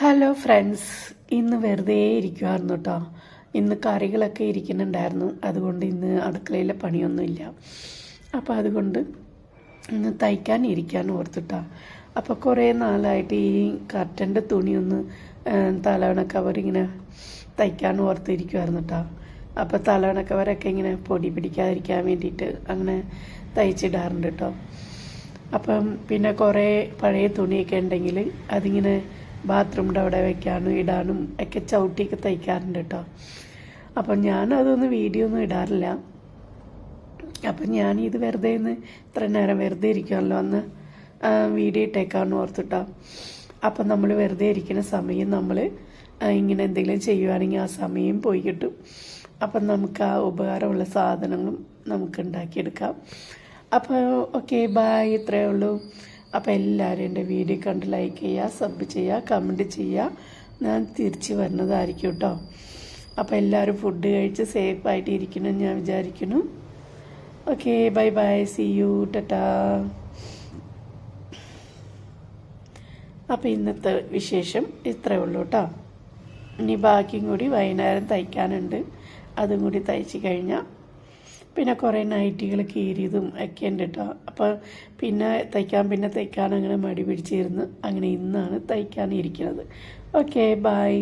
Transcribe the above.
Hello friends ഇന്ന് വെറുതെ ഇരിക്കുമായിരുന്നു കേട്ടോ ഇന്ന് കറികളൊക്കെ ഇരിക്കുന്നുണ്ടായിരുന്നു. അതുകൊണ്ട് ഇന്ന് അടുക്കളയിലെ പണിയൊന്നുമില്ല. അപ്പോൾ അതുകൊണ്ട് ഇന്ന് തയ്ക്കാൻ ഇരിക്കാൻ ഓർത്തിട്ടാ അപ്പോൾ കുറേ നാളായിട്ട് ഈ കർട്ടന്റെ തുണിയൊന്ന് തലവണ കവർ ഇങ്ങനെ തയ്ക്കാൻ ഓർത്തിരിക്കുമായിരുന്നു കേട്ടോ അപ്പോൾ തലവണ കവറൊക്കെ ഇങ്ങനെ പൊടി പിടിക്കാതിരിക്കാൻ വേണ്ടിയിട്ട് അങ്ങനെ തയ്ച്ചിടാറുണ്ട് കേട്ടോ അപ്പം പിന്നെ കുറേ പഴയ തുണിയൊക്കെ ഉണ്ടെങ്കിൽ അതിങ്ങനെ ബാത്റൂമിന്റെ അവിടെ വെക്കാനും ഇടാനും ഒക്കെ ചവിട്ടിയൊക്കെ തയ്ക്കാറുണ്ട് കേട്ടോ. അപ്പം ഞാനതൊന്ന് വീഡിയോ ഒന്നും ഇടാറില്ല. അപ്പം ഞാൻ ഇത് വെറുതെ ഇന്ന് ഇത്ര നേരം വെറുതെ ഇരിക്കുമല്ലോ അന്ന് വീഡിയോ ഇട്ടേക്കാന്ന് ഓർത്തിട്ടോ. അപ്പം നമ്മൾ വെറുതെ ഇരിക്കുന്ന സമയം നമ്മൾ ഇങ്ങനെ എന്തെങ്കിലും ചെയ്യുവാണെങ്കിൽ ആ സമയം പോയി കിട്ടും. അപ്പം നമുക്ക് ആ ഉപകാരമുള്ള സാധനങ്ങളും നമുക്ക് ഉണ്ടാക്കിയെടുക്കാം. അപ്പോൾ ഓക്കെ ബായ് ഇത്രയേ ഉള്ളൂ. അപ്പോൾ എല്ലാവരും എന്റെ വീഡിയോ കണ്ട് ലൈക്ക് ചെയ്യുക സബ് ചെയ്യുക കമന്റ് ചെയ്യുക ഞാൻ തിരിച്ചു വരുന്നതായിരിക്കും കേട്ടോ അപ്പോൾ എല്ലാവരും ഫുഡ് കഴിച്ച് സേഫായിട്ട് ഇരിക്കണം ഞാൻ വിചാരിക്കുന്നു. Okay bye bye see you tata അപ്പോൾ ഇന്നത്തെ വിശേഷം ഇത്രയേ ഉള്ളൂ കേട്ടോ ഇനി ബാക്കിയും കൂടി വൈകുന്നേരം തയ്ക്കാനുണ്ട്. അതും കൂടി തയ്ച്ച് കഴിഞ്ഞാൽ പിന്നെ കുറേ നൈറ്റികൾ കീറിയതും ഒക്കെ ഉണ്ട് കേട്ടോ അപ്പോൾ പിന്നെ തയ്ക്കാൻ പിന്നെ തയ്ക്കാൻ അങ്ങനെ മടി പിടിച്ചിരുന്ന് അങ്ങനെ ഇന്നാണ് തയ്ക്കാൻ ഇരിക്കുന്നത് ഓക്കെ ബായ്